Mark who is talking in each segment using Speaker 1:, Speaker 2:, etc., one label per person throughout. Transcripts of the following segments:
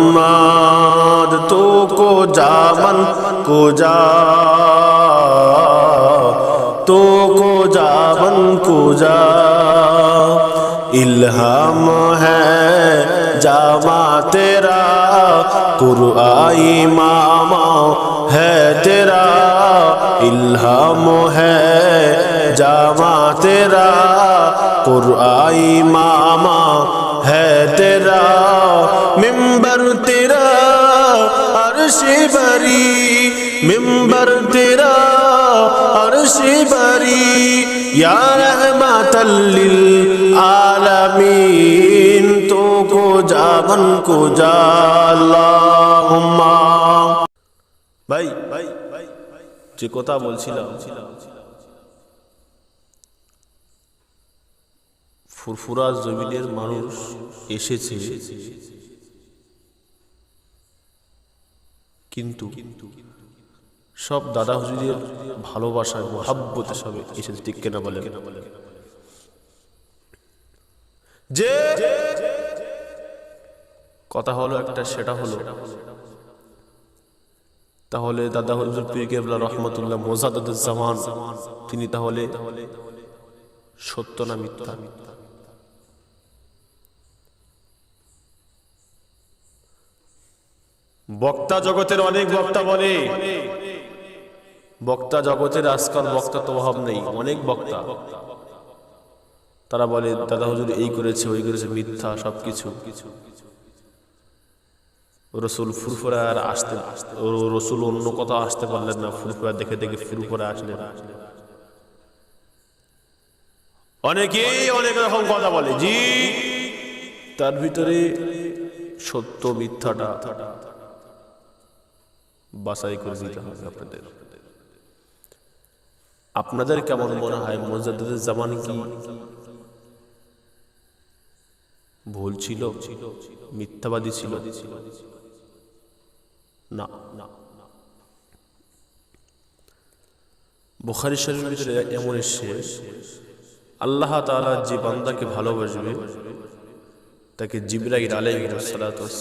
Speaker 1: मोहम्मद तो को जा मन को जा। तो को जा मन को जा। इल्हाम है जामा तेरा कुरआई मामा है तेरा। इल्हाम है जामा तेरा कुरआई मामा বাড়ি ইয়ারহমাতাল্লিল আলামিন তো কো যাবন কো ভাই, যে কথা বলছিলাম ফুরফুরা জমিনের মানুষ এসেছে কিন্তু কিন্তু সব দাদা হুজুরের ভালোবাসায় মহাব্বতে সবে এসেছে ঠিক কেনা বলে যে কথা হলো একটা, সেটা হলো, তাহলে দাদা হুজুর পীর কেবলা রহমতুল্লাহ মোজাদুজ্জামান তিনি তাহলে সত্য না মিথ্যা? বক্তা জগতের অনেক বক্তা বলে বক্তা জগতের আজকাল বক্তা তো অভাব নেই, অনেক বক্তা। তারা বলে, দাদা হুজুর এই করেছে, ওই করেছে, মিথ্যা সবকিছু। রসুল ফুরফুরা আর আসতে, রসুল অন্য কথা আসতে পারলেন না, ফুরফুরা দেখে দেখে ফুরফুরা আসলেন। অনেকেই অনেক রকম কথা বলে, জি। তার ভিতরে সত্য মিথ্যাটা বাছাই করে দিতে হবে আপনাদের। আপনাদের কেমন মনে হয়? মোজাদ্দের জামান কি? ভুল ছিল? মিথ্যাবাদী ছিল? না। বুখারি ভিতরে এমন এসছে, আল্লাহ তাআলা যে বান্দাকে ভালোবাসবে, তাকে জিবরাইল আলাইহিস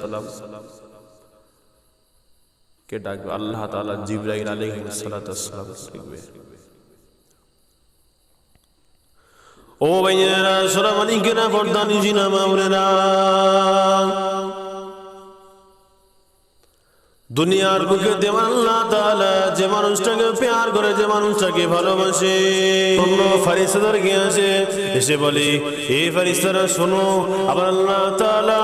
Speaker 1: সালাম কে ডাকবে? আল্লাহ তাআলা জিবরাইল আলাইহিস সালাম ডাকবে ও ভাইয়েরা সোনামানি কেনা বর্দানি জিনা মামরেরা দুনিয়ার বুকে যে মানুষটাকে প্যার করে, যে মানুষটাকে ভালোবাসে। অন্য ফারিস্তাদের গিয়ে আসে, এসে বলি এই ফারিস্তারা শোনো আবার আল্লাহ তাআলা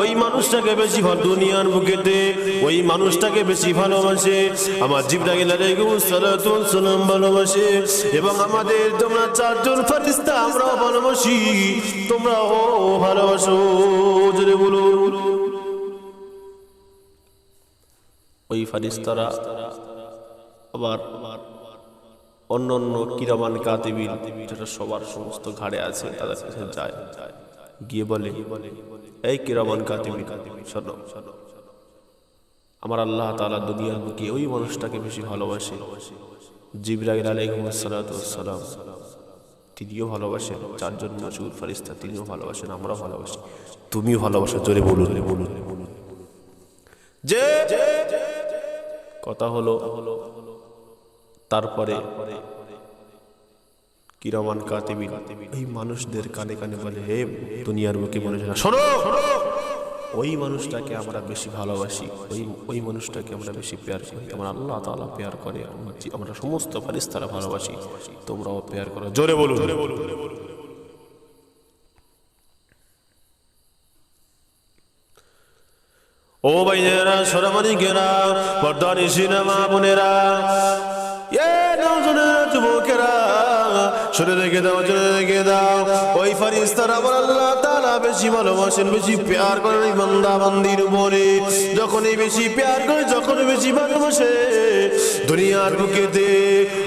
Speaker 1: ওই মানুষটাকে বেশি ভালো দুনিয়ার বুকেতে ওই মানুষটাকে বেশি ভালোবাসে। আমার জিব্রাইল আলাইহিস সালাতু সালাম ভালোবাসে। এবং আমাদের তোমরা চারজন ফারিস্তা আমরাও ভালোবাসি। তোমরাও ভালোবাসো। জোরে বলুন। ওই ফারিস্তারা আবার অন্য অন্য কিরামান কাতিবিন, যেটা সবার সমস্ত ঘাড়ে আছে, তাদের কাছে যায়। গিয়ে বলে, এই কিরামান কাতিবিন, শোনো, আমার আল্লাহ তাআলা দুনিয়ার বুকে ওই মানুষটাকে বেশি ভালোবাসে, জিবরাইল আলাইহিস সালাম। তিনিও ভালোবাসেন, চারজন মজুর ফারিস্তা, তিনিও ভালোবাসেন, আমরাও ভালোবাসি। তুমিও ভালোবাসো, জোরে বলুন বলুন। বলুন যে হলো, তারপরে কিরমান কাতিবিন এই মানুষদের কানে কানে বলে, হে দুনিয়ার বুকে মানুষেরা, শোনো! ওই মানুষটাকে আমরা বেশি ভালোবাসি, ওই ওই মানুষটাকে আমরা বেশি পেয়ার করি আমরা আল্লাহ তাআলা পেয়ার করে, আমরা সমস্ত ফারিস্তারা ভালোবাসি, তোমরাও পেয়ার করো। জোরে বলুন জোরে বলুন। ও বাইরা সরমানি গেরা পর্দানি সিনেমা বোনেরা। এ নজনের যুবকেরা, শুনে রেখে দাও, শুনে রেখে দাও। ওই ফারিস্তার আবার আল্লাহ তারা বেশি ভালোবাসেন, বেশি প্যার করেন বান্দা বান্দির উপরে। যখনই বেশি প্যার করে যখন বেশি ভালোবাসে দুনিয়ার বুকে দে,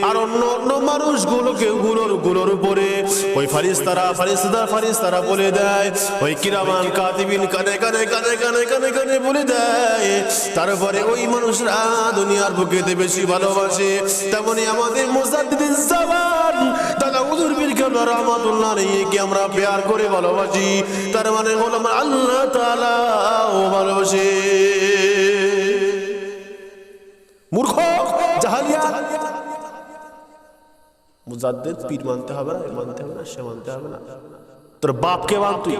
Speaker 1: আর অন্য অন্য মানুষগুলোকে গুলোর গুলোর উপরে। ওই ফারিস্তারা ফারিস্তারা ফারিস্তারা বলে দেয়, ওই কিরামান কাতিবিন কানে কানে কানে কানে কানে কানে বলে দেয়, তারপরে ওই মানুষরা দুনিয়ার বুকেতে বেশি ভালোবাসে। তেমনি আমাদের মুজাদ্দিদিন জামান দাদা হুজুর পীর কেবলা রহমাতুল্লাহ আলাইহিকে আমরা প্যার করে ভালোবাসি। তার মানে হলো আমরা আল্লাহ তাআলা ও ভালোবাসে। মুজাদ্দেদ, পীর মানতে হবে না মানতে হবে না, সে মানতে হবে না। তোর বাপকে মান তুই।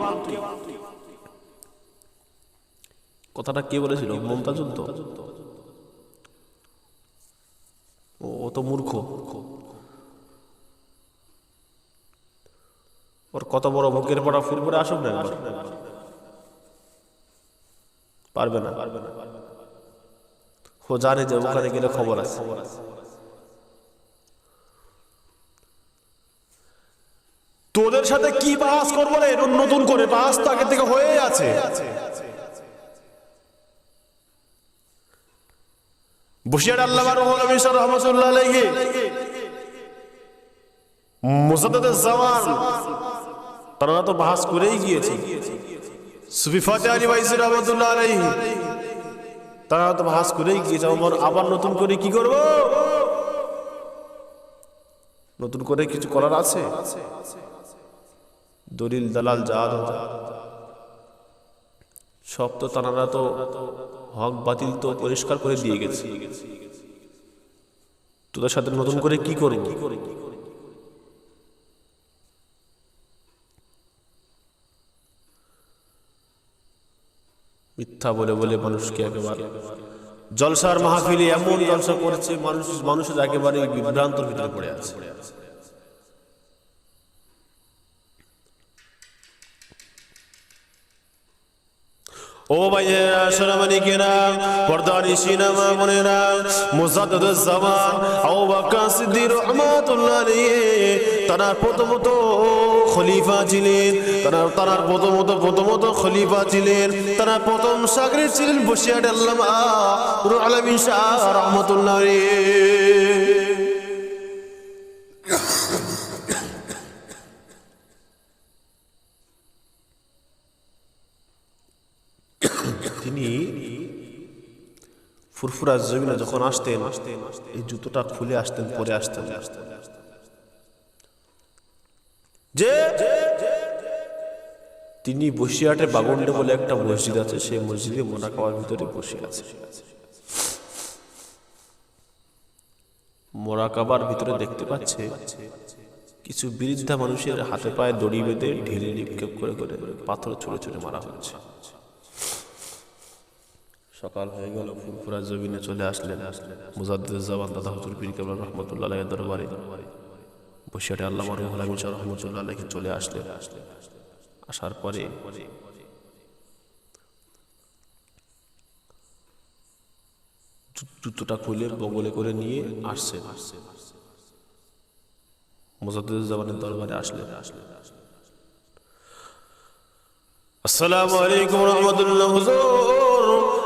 Speaker 1: কথাটা কে বলেছিল? মমতাজুল তো ও তো মূর্খ। ওর কত বড় ভোগের পড়া ফুরপুরে আসুক না। পারবে না পারবে না। ও জানে যে ওখানে গেলে খবর আছে। তোদের সাথে কি বাস করব রে? নতুন করে বাস তো আগে থেকে হয়ে আছে। বসিয়ার আল্লাহ রহমতুল্লাহ আলাইহি মুসাদ্দাদ জামান, তারা তো বাহাস করেই গিয়েছে। সুফি ফাতে আলী ভাইসি রহমতুল্লাহ আলাইহি। তারা তো বাহাস করেই গিয়েছে। আমার আবার নতুন করে কি করব? নতুন করে কিছু করার আছে? দলিল দালাল জাদ সব তো তারা তো হক বাতিল তো পরিষ্কার করে দিয়ে গেছে। তোদের সাথে নতুন করে কি করব? মিথ্যা বলে বলে মানুষকে একেবারে জলসার মাহফিলে এমন জলসা করেছে মানুষ মানুষের একেবারে বিভ্রান্তর ভিতরে পড়ে আছে। ও ভাইয়েরা সোনামানি কেনা পর্দানি সিনেমা মনেরা, মুজাদ্দুদ জামান আবু বকর সিদ্দিক রহমাতুল্লাহ আলাইহি তারা প্রথমত খলিফা ছিলেন তারা তারা প্রথমত প্রথমত খলিফা ছিলেন তারা প্রথম সাগরে ছিলেন বসিয়াট আল্লামা রুহুল আলামিন শাহ রহমাতুল্লাহ ফুরফুরা জমিনে যখন আসতেন, এই জুতোটা খুলে আসতেন, পরে আসতেন। যে তিনি বসিয়াটে বাগন্ডে বলে একটা মসজিদ আছে, সেই মসজিদে মোনাকাবার ভিতরে বসে আছে। মোরাকাবার ভিতরে দেখতে পাচ্ছে, কিছু বৃদ্ধা মানুষের হাতে পায়ে দড়ি বেঁধে ঢিলে নিক্ষেপ করে করে পাথর ছুঁড়ে ছুঁড়ে মারা হচ্ছে। সকাল হয়ে গেল, ফুরফুরা জমিনে চলে আসলেন। মুজাদ্দিদ জামান দাদা হুজুর পীর কেবল রহমতুল্লাহ আলাইহির দরবারে। বসিয়াটে আল্লাহ রহমুল আমিন শাহ রহমতুল্লাহ আলাইহি চলে আসলেন। আসার পরে জুতোটা খুলে বগলে করে নিয়ে আসছেন। মুজাদ্দিদ জামানের দরবারে আসলেন আসলেন। আসসালামু আলাইকুম রহমতুল্লাহ হুজুর।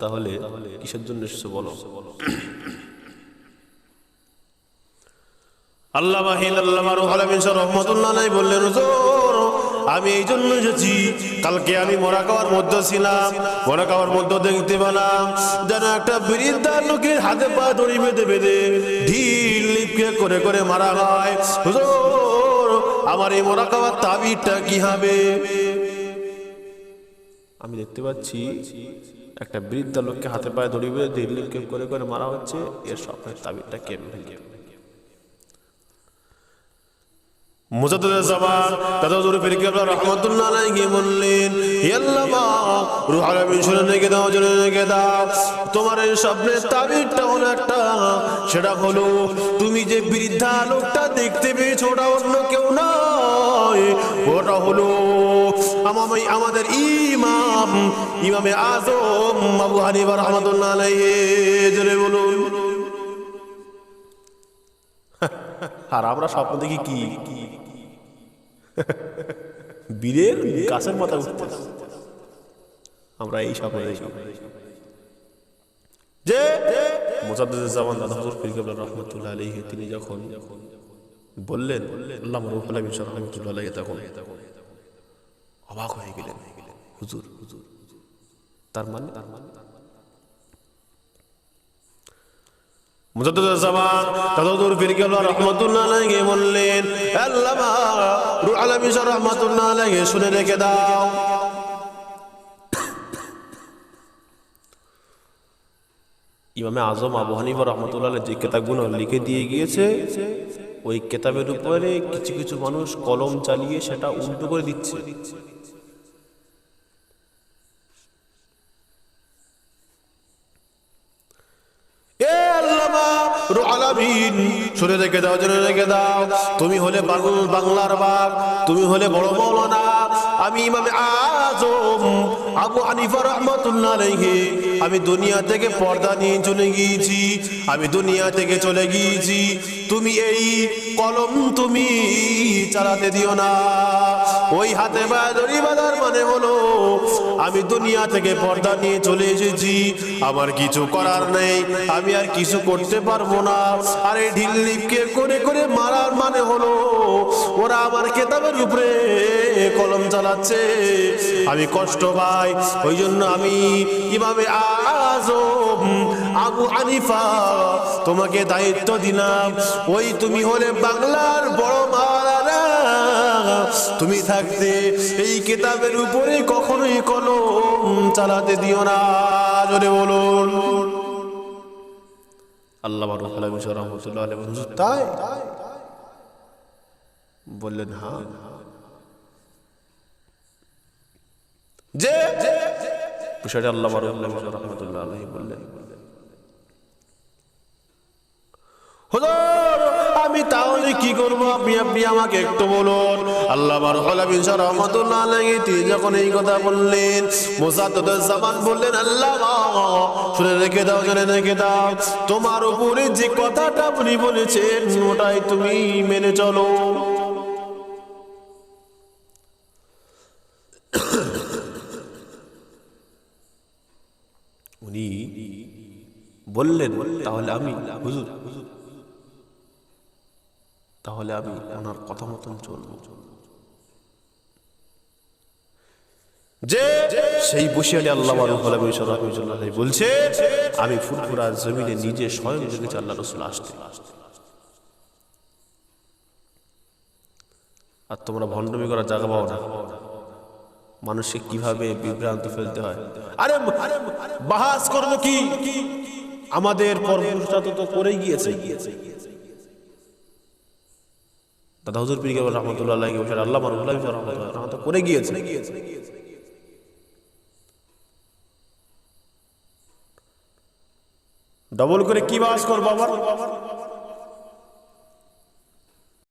Speaker 1: তাহলে কিসের জন্য এসেছ বলো? আমি এই জন্য এসেছি। কালকে আমি মরা খাওয়ার মধ্যে ছিলাম, মরা খাওয়ার মধ্যে দেখতে পেলাম, যেন একটা বৃদ্ধা লোকের হাতে পা দড়ি বেঁধে বেঁধে ঢিল লিপকে করে করে মারা হয়। আমার এই মরা তাবিরটা কি হবে? আমি দেখতে পাচ্ছি একটা বৃদ্ধ লোককে হাতে পায়ে দড়ি বেঁধে করে করে মারা হচ্ছে, এর স্বপ্নের তাবিরটা শুনে রেখে দাও তোমার স্বপ্নের তাবিরটা হলো একটা, সেটা হলো তুমি যে বৃদ্ধা লোকটা দেখতে পেয়েছ, ওটা অন্য কেউ নয়, ওটা হলো আমাদের ইমাম, ইমামে আজম আবু হানিফা রহমাতুল্লাহ আলাইহি, জোরে বলুন। আর আমরা স্বপ্ন দেখি কি? বীরের গাছের মাথা উঠতে। আমরা এই স্বপ্ন দেখি। যে মোজাদ্দুজ্জামান দাদা হজর পীর রহমতুল্লাহ তিনি যখন বললেন, আল্লাহ রুহুল আমিন আলাইহি তখন অবাক হয়ে গেলেন। হুজুর হুজুর তার মানে? তার মানে ইমামে আজম আবু হানিফা রহমতুল্লাহ যে কেতাবগুলো লিখে দিয়ে গিয়েছে, ওই কেতাবের উপরে কিছু কিছু মানুষ কলম চালিয়ে সেটা উল্টো করে দিচ্ছে এ আল্লামা রুহুল আলামিন, শুনে রেখে দাও জেনে রেখে দাও। তুমি হলে বাংল- বাংলার বাপ তুমি হলে বড় মৌলানা। আমি ইমামে আজম আবু হানিফা রহমতুল্লাহ রেখে আমি দুনিয়া থেকে পর্দা নিয়ে চলে গিয়েছি আমি দুনিয়া থেকে চলে গিয়েছি। তুমি এই কলম তুমি চালাতে দিও না। ওই হাতে বাদরি বাজার মানে হলো, আমি দুনিয়া থেকে পর্দা নিয়ে চলে এসেছি, আমার কিছু করার নেই, আমি আর কিছু করতে পারব না। আর এই ঢিল্লিপকে করে করে মারার মানে হলো, ওরা আমার কেতাবের উপরে কলম চালাচ্ছে। আমি কষ্ট পাই, ওই জন্য আমি কীভাবে আজম আবু আনিফা তোমাকে দায়িত্ব দিলাম। ওই তুমি হলে বাংলার বড় মারানা তুমি থাকতে এই কেতাবের উপরে কখনোই কলম চালাতে দিও না। জোরে বলুন। আল্লাহ রহমতুল্লাহ তাই? বললেন হ্যাঁ যে বিষয়টা আল্লাহ রহমতুল্লাহ আলাইহি বললেন। হুজুর, আমি তাহলে কি করব? আপনি আপনি আমাকে একটু বলুন। আল্লাহ বারুল রহমতুল্লাহ আলাইহি, তিনি যখন এই কথা বললেন মুসাদ্দুজ্জামান বললেন, আল্লাহ, শুনে রেখে দাও শুনে রেখে দাও, তোমার উপরে যে কথাটা আপনি বলেছেন, ওটাই তুমি মেনে চলো। উনি বললেন, তাহলে আমি, হুজুর তাহলে আমি ওনার কথা মতন চলব। যে সেই বসিয়ালি আল্লাহ বলছে, আমি ফুরফুরার জমিনে নিজে স্বয়ং দেখেছি আল্লাহ রসুল আসতে। আর তোমরা ভণ্ডমি করার জায়গা পাও না। মানুষকে কীভাবে বিভ্রান্ত ফেলতে হয়? আরে কি? আমাদের পরপুরুষরা তো করেই গিয়েছে গিয়েছে। দাদা হুজুর পীর কেবল রহমতুল্লাহ বলছেন আল্লাহ মারুল্লাহ রহমতুল্লাহ রহমত করে গিয়েছে। ডবল করে কি বাস করব আবার?